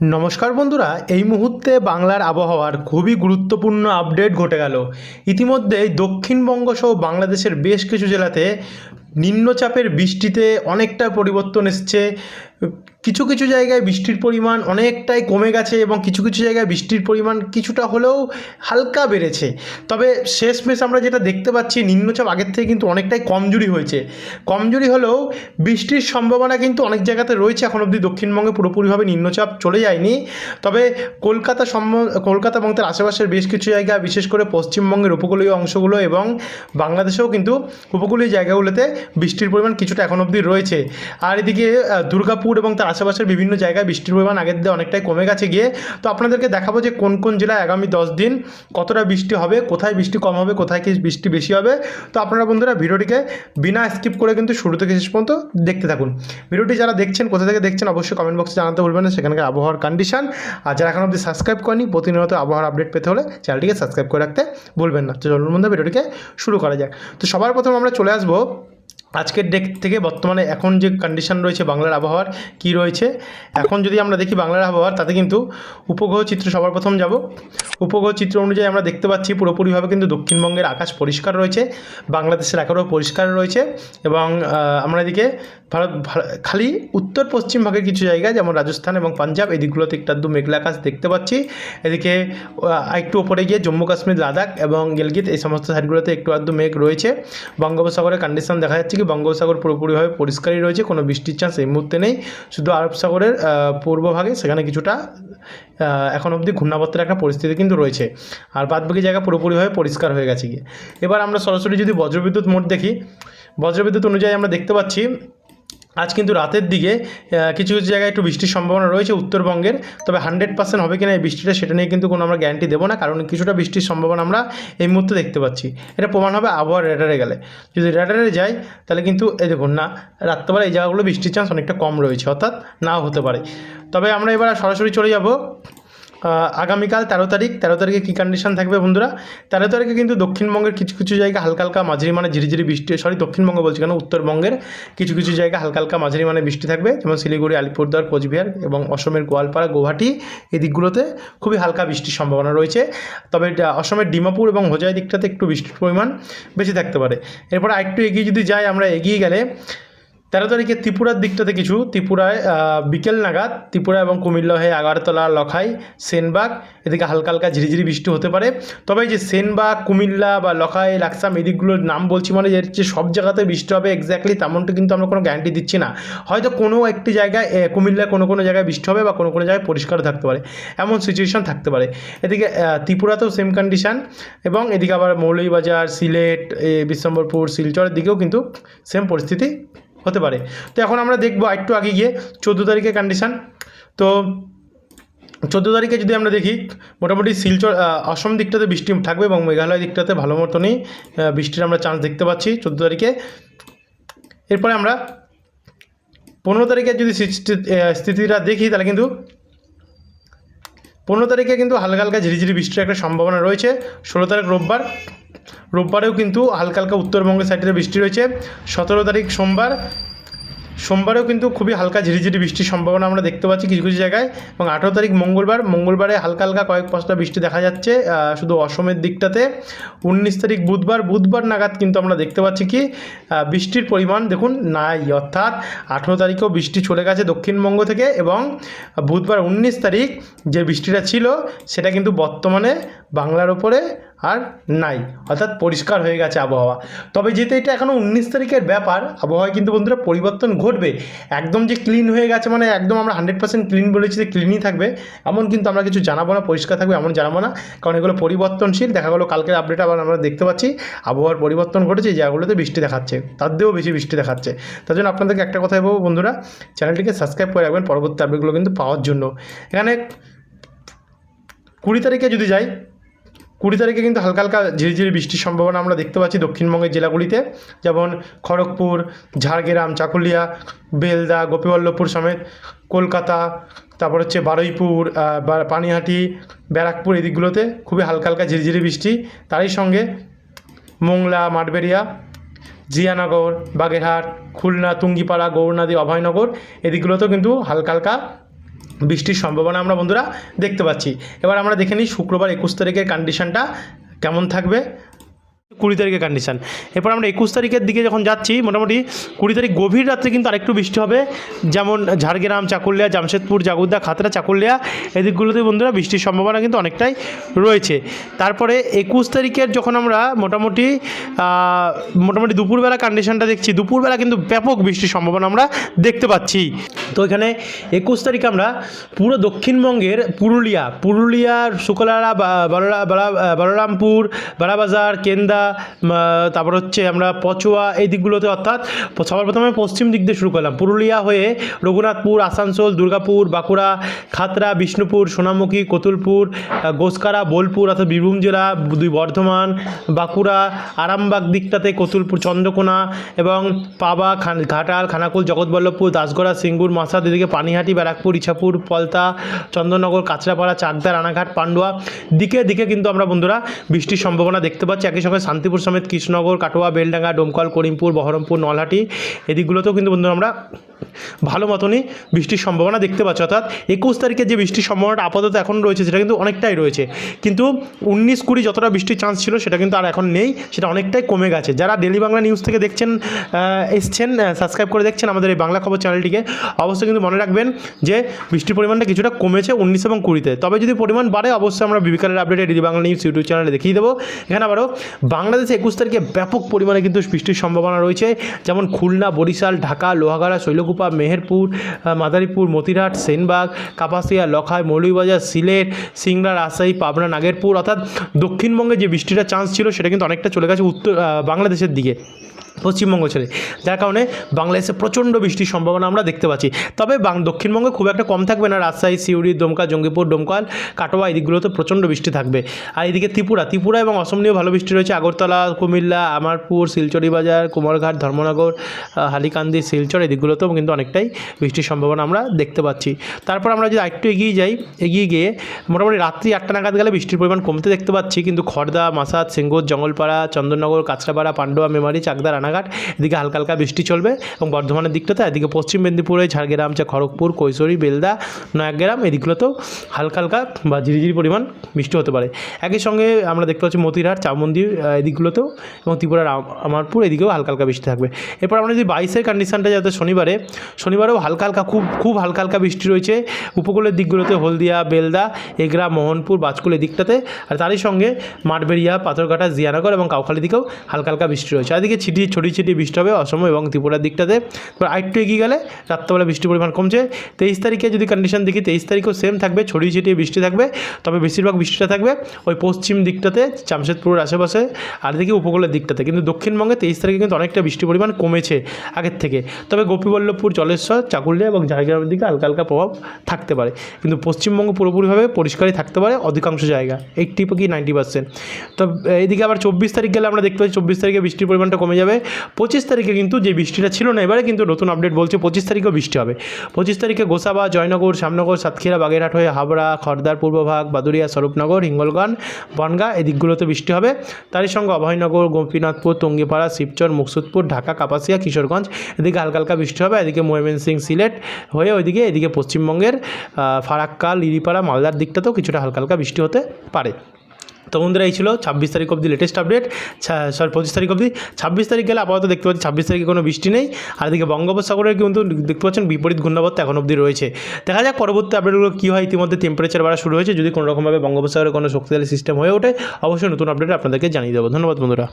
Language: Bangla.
নমস্কার বন্ধুরা, এই মুহূর্তে বাংলার আবহাওয়ার খুবই গুরুত্বপূর্ণ আপডেট ঘটে গেল। ইতিমধ্যেই দক্ষিণবঙ্গ সহ বাংলাদেশের বেশ কিছু জেলাতে নিম্নচাপের বৃষ্টিতে অনেকটা পরিবর্তন এসছে। কিছু কিছু জায়গায় বৃষ্টির পরিমাণ অনেকটাই কমে গেছে এবং কিছু কিছু জায়গায় বৃষ্টির পরিমাণ কিছুটা হলেও হালকা বেড়েছে। তবে শেষমেশ আমরা যেটা দেখতে পাচ্ছি, নিম্নচাপ আগের থেকে কিন্তু অনেকটাই কমজোরি হয়েছে। কমজোরি হলেও বৃষ্টির সম্ভাবনা কিন্তু অনেক জায়গাতে রয়েছে। এখন অবধি দক্ষিণবঙ্গে পুরোপুরিভাবে নিম্নচাপ চলে যায়নি। তবে কলকাতা কলকাতা এবং তার আশেপাশের বেশ কিছু জায়গা, বিশেষ করে পশ্চিমবঙ্গের উপকূলীয় অংশগুলো এবং বাংলাদেশেও কিন্তু উপকূলীয় জায়গাগুলোতে বৃষ্টির পরিমাণ কিছুটা এখন অবধি রয়েছে। আর এদিকে দুর্গাপুর এবং তার আশেপাশের বিভিন্ন জায়গায় বৃষ্টির পরিমাণ আগের দিয়ে অনেকটাই কমে গেছে গিয়ে। তো আপনাদেরকে দেখাবো যে কোন কোন জেলায় আগামী দশ দিন কতটা বৃষ্টি হবে, কোথায় বৃষ্টি কম হবে, কোথায় কি বৃষ্টি বেশি হবে। তো আপনারা বন্ধুরা ভিডিওটিকে বিনা স্কিপ করে কিন্তু শুরু থেকে শেষ পর্যন্ত দেখতে থাকুন। ভিডিওটি যারা দেখছেন, কোথা থেকে দেখছেন, অবশ্যই কমেন্ট বক্সে জানাতে ভুলবেন না সেখানকার আবহাওয়ার কন্ডিশন আর যারা এখন অবধি সাবস্ক্রাইব করেনি প্রতিনিয়ত আবহাওয়ার আপডেট পেতে হলে চ্যানেলটিকে সাবস্ক্রাইব করে রাখতে ভুলবেন না। তো চলুন বন্ধু ভিডিওটিকে শুরু করা যাক। তো সবার প্রথম আমরা চলে আসব আজকের ডেট থেকে বর্তমানে এখন যে কন্ডিশন রয়েছে বাংলার আবহাওয়ার, কি রয়েছে? এখন যদি আমরা দেখি বাংলার আবহাওয়ার, তাতে কিন্তু উপগ্রহ চিত্র সবার প্রথম যাব। উপগ্রহ চিত্র অনুযায়ী আমরা দেখতে পাচ্ছি পুরোপুরিভাবে কিন্তু দক্ষিণবঙ্গের আকাশ পরিষ্কার রয়েছে, বাংলাদেশের আকারও পরিষ্কার রয়েছে এবং আমরা এদিকে ভারত খালি উত্তর পশ্চিম ভাগের কিছু জায়গায় যেমন রাজস্থান এবং পাঞ্জাব, এই দিকগুলোতে একটু আধটু মেঘলা আকাশ দেখতে পাচ্ছি। এদিকে একটু ওপরে গিয়ে জম্মু কাশ্মীর, লাদাখ এবং গেলগিত, এই সমস্ত সাইডগুলোতে একটু আধটু মেঘ রয়েছে। বঙ্গোপসাগরের কন্ডিশন দেখা যাচ্ছে কি বঙ্গোপসাগর পুরোপুরিভাবে পরিষ্কারই রয়েছে, কোনো বৃষ্টির চান্স এই মুহূর্তে নেই। শুধু আরব সাগরের পূর্বভাগে সেখানে কিছুটা এখন অবধি ঘূর্ণাবর্তের একটা পরিস্থিতি কিন্তু রয়েছে। আর বাদবাকি জায়গা পুরোপুরিভাবে পরিষ্কার হয়ে গেছে গিয়ে। এবার আমরা সরাসরি যদি বজ্রবিদ্যুৎ মোট দেখি, বজ্রবিদ্যুৎ অনুযায়ী আমরা দেখতে পাচ্ছি আজ কিন্তু রাতের দিকে কিছু কিছু জায়গায় একটু বৃষ্টির সম্ভাবনা রয়েছে উত্তরবঙ্গের, তবে হান্ড্রেড পার্সেন্ট হবে কিনা এই বৃষ্টিটা সেটা নিয়ে কিন্তু কোনো আমরা গ্যারান্টি দেবো না, কারণ কিছুটা বৃষ্টির সম্ভাবনা আমরা এই মুহূর্তে দেখতে পাচ্ছি। এটা প্রমাণ হবে আবহাওয়ার রেডারে গেলে। যদি রেডারে যাই, তাহলে কিন্তু এই দেখুন না, রাত্রেবেলা এই জায়গাগুলো বৃষ্টির চান্স অনেকটা কম রয়েছে, অর্থাৎ নাও হতে পারে। তবে আমরা এবার সরাসরি চলে যাব। আগামীকাল তেরো তারিখ, তেরো তারিখে কী কন্ডিশন থাকবে বন্ধুরা? তেরো তারিখে কিন্তু দক্ষিণবঙ্গের কিছু কিছু জায়গা হালকা হালকা মাঝারি মানে ঝিরিঝিরি বৃষ্টি সরি দক্ষিণবঙ্গ বলছি কেন? উত্তরবঙ্গের কিছু কিছু জায়গা হালকা হালকা মাঝারি মানে বৃষ্টি থাকবে, যেমন শিলিগুড়ি, আলিপুরদুয়ার, কোচবিহার এবং অসমের গোয়ালপাড়া, গুয়াহাটি এই দিকগুলোতে খুবই হালকা বৃষ্টির সম্ভাবনা রয়েছে। তবে অসমের ডিমাপুর এবং হোজাই দিকটাতে একটু বৃষ্টির পরিমাণ বেশি থাকতে পারে। এরপর আরেকটু এগিয়ে যদি যাই, আমরা এগিয়ে গেলে তেরো তারিখে ত্রিপুরার দিকটাতে কিছু ত্রিপুরায় বিকেল নাগাদ ত্রিপুরা এবং কুমিল্লা হয়ে আগারতলা লখাই সেনবাগ এদিকে হালকা হালকা ঝিরিঝিরি বৃষ্টি হতে পারে। তবে যে সেনবাগ কুমিল্লা বা লখাই লাকসাম এদিকগুলোর নাম বলছি মানে যে যে সব জায়গাতে বৃষ্টি হবে এক্স্যাক্টলি তেমনটা কিন্তু আমরা কোনো গ্যারান্টি দিচ্ছি না। হয়তো কোনো একটি জায়গায় এ, কুমিল্লায় কোনো কোনো জায়গায় বৃষ্টি হবে বা কোনো কোনো জায়গায় পরিষ্কার থাকতে পারে। এমন সিচুয়েশন থাকতে পারে। এদিকে ত্রিপুরাতেও সেম কন্ডিশন এবং এদিকে আবার মৌলভীবাজার সিলেট বিশ্বম্বরপুর শিলচরের দিকেও কিন্তু সেম পরিস্থিতি হতে পারে। তো এখন আমরা দেখব একটু আগে গিয়ে চোদ্দ তারিখের কন্ডিশান তো চোদ্দ তারিখে যদি আমরা দেখি, মোটামুটি শিলচর অসম দিকটাতে বৃষ্টি থাকবে এবং মেঘালয় দিকটাতে ভালো মতনই বৃষ্টির আমরা চান্স দেখতে পাচ্ছি চোদ্দ তারিখে। এরপরে আমরা পনেরো তারিখে যদি স্থিতিটা দেখি, তাহলে কিন্তু পনেরো তারিখে কিন্তু হালকা হালকা ঝিরিঝিরি বৃষ্টির একটা সম্ভাবনা রয়েছে। ষোলো তারিখ রোববার। রোববারেও কিন্তু হালকা হালকা উত্তরবঙ্গের সাইডে বৃষ্টি রয়েছে। সতেরো তারিখ সোমবার, সোমবারেও কিন্তু খুবই হালকা ঝিরিঝিরি বৃষ্টির সম্ভাবনা আমরা দেখতে পাচ্ছি কিছু কিছু জায়গায় এবং আঠেরো তারিখ মঙ্গলবার, মঙ্গলবারে হালকা হালকা কয়েক পাঁচটা বৃষ্টি দেখা যাচ্ছে শুধু অসমের দিকটাতে। উনিশ তারিখ বুধবার বুধবার নাগাদ কিন্তু আমরা দেখতে পাচ্ছি কি বৃষ্টির পরিমাণ দেখুন নাই, অর্থাৎ আঠেরো তারিখেও বৃষ্টি চলে গেছে দক্ষিণবঙ্গ থেকে এবং বুধবার উনিশ তারিখ যে বৃষ্টিটা ছিল, সেটা কিন্তু বর্তমানে বাংলার ওপরে আর নাই। অর্থাৎ পরিষ্কার হয়ে গেছে আবহাওয়া। তবে যেহেতু এটা এখনও উনিশ তারিখের ব্যাপার, আবহাওয়ায় কিন্তু বন্ধুরা পরিবর্তন ঘটবে। একদম যে ক্লিন হয়ে গেছে মানে একদম আমরা হান্ড্রেড পার্সেন্ট ক্লিন বলেছি যে ক্লিনই থাকবে। এমন কিন্তু আমরা কিছু জানাব না, পরিষ্কার থাকবে এমন জানাব না। কারণ এগুলো পরিবর্তনশীল। দেখা গেলো কালকের আপডেট আবার আমরা দেখতে পাচ্ছি আবহাওয়ার পরিবর্তন ঘটেছে জায়গাগুলোতে বৃষ্টি দেখাচ্ছে। তার দিয়েও বেশি বৃষ্টি দেখাচ্ছে। তার জন্য আপনাদেরকে একটা কথাই বলব বন্ধুরা, চ্যানেলটিকে সাবস্ক্রাইব করে রাখবেন, পরবর্তী আপডেটগুলো কিন্তু পাওয়ার জন্য। এখানে কুড়ি তারিখে যদি যাই কুড়ি তারিখে কিন্তু হালকা হালকা ঝিরিঝিরি বৃষ্টির সম্ভাবনা আমরা দেখতে পাচ্ছি দক্ষিণবঙ্গের জেলাগুলিতে। যেমন খড়গপুর, ঝাড়গ্রাম, চাকুলিয়া, বেলদা, গোপীবল্লভপুর সমেত, কলকাতা, তারপর হচ্ছে বারুইপুর পানিহাটি, ব্যারাকপুর এই দিকগুলোতে খুবই হালকা হালকা ঝিরিঝিরি বৃষ্টি। তারই সঙ্গে মোংলা, মাঠবেড়িয়া, জিয়ানগর, বাগেরহাট, খুলনা, তুঙ্গিপাড়া গৌরনদী অভয়নগর এদিকগুলোতেও কিন্তু হালকা হালকা বৃষ্টির সম্ভাবনা আমরা বন্ধুরা দেখতে পাচ্ছি। এবার আমরা দেখে নিই শুক্রবার একুশ তারিখের কন্ডিশনটা কেমন থাকবে। কুড়ি তারিখের কন্ডিশান এরপর আমরা একুশ তারিখের দিকে যখন যাচ্ছি, মোটামুটি কুড়ি তারিখ গভীর রাত্রে কিন্তু আরেকটু বৃষ্টি হবে। যেমন ঝাড়গ্রাম, চাকুলিয়া, জামশেদপুর জাগুদ্দা খাতড়া, চাকুলিয়া, এদিকগুলোতে বন্ধুরা বৃষ্টির সম্ভাবনা কিন্তু অনেকটাই রয়েছে। তারপরে একুশ তারিখের যখন আমরা মোটামুটি মোটামুটি দুপুরবেলা কন্ডিশনটা দেখছি, দুপুরবেলা কিন্তু ব্যাপক বৃষ্টির সম্ভাবনা আমরা দেখতে পাচ্ছি। তো এখানে একুশ তারিখ আমরা পুরো দক্ষিণবঙ্গের পুরুলিয়া, পুরুলিয়ার শুকলারা বলরা- বলরামপুর বারাবাজার কেন্দা তারপর হচ্ছে আমরা পচুয়া এই দিকগুলোতে অর্থাৎ সবার প্রথমে পশ্চিম দিক দিয়ে শুরু করলাম। পুরুলিয়া হয়ে রঘুনাথপুর, আসানসোল, দুর্গাপুর, বাঁকুড়া, খাতড়া, বিষ্ণুপুর, সোনামুখী, কতুলপুর গোসকারা, বোলপুর অর্থাৎ বীরভূম জেলা, দুই বর্ধমান, বাঁকুড়া, আরামবাগ দিকটাতে কতুলপুর, চন্দ্রকোনা এবং পাবা, খান, ঘাটাল, খানাকুল, জগৎবল্লভপুর, দাসগড়া, সিঙ্গুর মাসাদ এদিকে পানিহাটি, ব্যারাকপুর, ইছাপুর, পলতা, চন্দননগর, কাঁচরাপাড়া, চাকদা, রানাঘাট, পান্ডুয়া। দিকে দিকে কিন্তু আমরা বন্ধুরা বৃষ্টির সম্ভাবনা দেখতে পাচ্ছি। একই সঙ্গে শান্তিপুর সমেত কৃষ্ণনগর, কাটোয়া, বেলডাঙ্গা, ডোমকল, করিমপুর, বহরমপুর, নলহাটি এদিকগুলোতেও কিন্তু বন্ধুরা আমরা ভালো মতনই বৃষ্টির সম্ভাবনা দেখতে পাচ্ছি। অর্থাৎ একুশ তারিখে যে বৃষ্টির সম্ভাবনাটা আপাতত এখন রয়েছে সেটা কিন্তু অনেকটাই রয়েছে। কিন্তু উনিশ কুড়ি যতটা বৃষ্টির চান্স ছিল সেটা কিন্তু আর এখন নেই, সেটা অনেকটাই কমে গেছে। যারা ডেলি বাংলা নিউজ থেকে দেখছেন এসছেন সাবস্ক্রাইব করে দেখছেন আমাদের এই বাংলা খবর চ্যানেলটিকে অবশ্যই কিন্তু মনে রাখবেন যে বৃষ্টির পরিমাণটা কিছুটা কমেছে উনিশ এবং কুড়িতে। তবে যদি পরিমাণ বাড়ে, অবশ্যই আমরা বিকালের আপডেটে ডেলি বাংলা নিউজ ইউটিউব চ্যানেলে দেখিয়ে দেবো। এখানে আবারও বাংলাদেশে একুশ তারিখে ব্যাপক পরিমাণে কিন্তু বৃষ্টির সম্ভাবনা রয়েছে। যেমন খুলনা, বরিশাল, ঢাকা, লোহাগাড়া, শৈলকুপা, মেহেরপুর মাদারীপুর, মতিরহাট, সেনবাগ, কাপাসিয়া, লখাই, মৌলভীবাজার, সিলেট, সিংড়া, রাজশাহী, পাবনা, নাগেরপুর অর্থাৎ দক্ষিণবঙ্গে যে বৃষ্টিটা চান্স ছিল সেটা কিন্তু অনেকটা চলে গেছে উত্তর বাংলাদেশের দিকে। পশ্চিমবঙ্গ ছেড়ে। যার কারণে বাংলাদেশে প্রচণ্ড বৃষ্টির সম্ভাবনা আমরা দেখতে পাচ্ছি। তবে দক্ষিণবঙ্গে খুব একটা কম থাকবে না। রাজশাহী, সিউড়ি, দমকা, জঙ্গিপুর, ডোমকাল, কাটোয়া এই দিকগুলোতে প্রচণ্ড বৃষ্টি থাকবে। আর এদিকে ত্রিপুরা ত্রিপুরা এবং অসম নিয়েও ভালো বৃষ্টি রয়েছে। আগরতলা, কুমিল্লা, আমারপুর, শিলচরি বাজার, কুমারঘাট, ধর্মনগর হালিকান্দি, শিলচর এই দিকগুলোতেও কিন্তু অনেকটাই বৃষ্টির সম্ভাবনা আমরা দেখতে পাচ্ছি। তারপর আমরা যদি আরেকটু এগিয়ে যাই, এগিয়ে গিয়ে মোটামুটি রাত্রি আটটা নাগাদ গেলে বৃষ্টির পরিমাণ কমতে দেখতে পাচ্ছি। কিন্তু খড়দা মাসাদ, সিঙ্গুর, জঙ্গলপাড়া, চন্দননগর, কাঁচরাপাড়া, পান্ডুয়া, মেমারি চাকদা রানাঘাট, এদিকে হালকা হালকা বৃষ্টি চলবে এবং বর্ধমানের দিকটাতে, এদিকে পশ্চিম মেদিনীপুরে, ঝাড়গ্রাম চা খড়গপুর, কৈশোরী, বেলদা, নয়াগ্রাম, এদিকগুলোতেও হালকা হালকা বা ঝিরিঝিরি পরিমাণ বৃষ্টি হতে পারে। একই সঙ্গে আমরা দেখতে পাচ্ছি মতিরহাট চামন্দি এদিকগুলোতেও এবং ত্রিপুরার আমারপুর, এদিকেও হালকা হালকা বৃষ্টি থাকবে। এরপর আমরা যদি বাইশের কন্ডিশনটা যাতে শনিবারে, শনিবারেও হালকা হালকা, খুব খুব হালকা হালকা বৃষ্টি রয়েছে। উপকূলের দিকগুলোতে হলদিয়া, বেলদা, এগরা, মোহনপুর বাজকুল এদিকটাতে আর তারই সঙ্গে মাঠবেড়িয়া, পাথরঘাটা, জিয়ানগর এবং কাউখালি দিকেও হালকা হালকা বৃষ্টি রয়েছে। আর এদিকে ছিটিয়ে ছড়িয়ে ছিটিয়ে বৃষ্টি হবে অসম এবং ত্রিপুরার দিকটাতে। এবার আরেকটু এগিয়ে গেলে রাত্রেবেলা বৃষ্টির পরিমাণ কমছে। তেইশ তারিখে যদি কন্ডিশন দেখি, তেইশ তারিখও সেম থাকবে, ছড়িয়ে ছিটিয়ে বৃষ্টি থাকবে, তবে বেশিরভাগ বৃষ্টিটা থাকবে ওই পশ্চিম দিকটাতে, জামশেদপুরের আশেপাশে, আর দিকে উপকূলের দিকটাতে। কিন্তু দক্ষিণবঙ্গে তেইশ তারিখে কিন্তু অনেকটা বৃষ্টির পরিমাণ কমেছে আগের থেকে। তবে গোপীবল্লভপুর জলেশ্বর চাকুলিয়া এবং ঝাড়গ্রামের দিকে হালকা হালকা প্রভাব থাকতে পারে। কিন্তু পশ্চিমবঙ্গ পুরোপুরিভাবে পরিষ্কারই থাকতে পারে, অধিকাংশ জায়গা এইটটি কি নাইনটি পার্সেন্ট তো এইদিকে আবার চব্বিশ তারিখ গেলে আমরা দেখতে পাচ্ছি, চব্বিশ তারিখে বৃষ্টির পরিমাণটা কমে যাবে। পঁচিশ তারিখে কিন্তু যে বৃষ্টিটা ছিল না, এবারে কিন্তু নতুন আপডেট বলছে পঁচিশ তারিখেও বৃষ্টি হবে। পঁচিশ তারিখে গোসাবা, জয়নগর, শ্যামনগর, সাতক্ষীরা, বাগেরহাট হয়ে হাবড়া খড়দার পূর্বভাগ বাদুরিয়া, স্বরূপনগর হিঙ্গলগঞ্জ বনগা এই দিকগুলোতে বৃষ্টি হবে। তারই সঙ্গে অভয়নগর, গোপীনাথপুর, টঙ্গিপাড়া, শিবচর, মুকসুদপুর, ঢাকা, কাপাসিয়া, কিশোরগঞ্জ এদিকে হালকা হালকা বৃষ্টি হবে। এদিকে ময়মনসিং সিলেট হয়ে ওইদিকে এদিকে পশ্চিমবঙ্গের ফারাক্কা লিরিপাড়া মালদার দিকটাতেও কিছুটা হালকা হালকা বৃষ্টি হতে পারে। তো বন্ধুরা এই ছিল ছাব্বিশ তারিখ অবধি লেটেস্ট আপডেট সরি পঁচিশ তারিখ অবধি। ছাব্বিশ তারিখ গেলে আপাতত দেখতে পাচ্ছি ছাব্বিশ তারিখে কোনো বৃষ্টি নেই। আর এদিকে বঙ্গোপসাগরের কিন্তু দেখতে পাচ্ছেন বিপরীত ঘূর্ণাবর্ত এখন অবধি রয়েছে। দেখা যাক পরবর্তী আপডেটগুলো কী হয়, ইতিমধ্যে টেম্পারেচার বাড়া শুরু হয়েছে। যদি কোনোরকমভাবে বঙ্গোপসাগরে কোনো শক্তিশালী সিস্টেম হয়ে ওঠে, অবশ্যই নতুন আপডেট আপনাদেরকে জানিয়ে দেবো। ধন্যবাদ বন্ধুরা।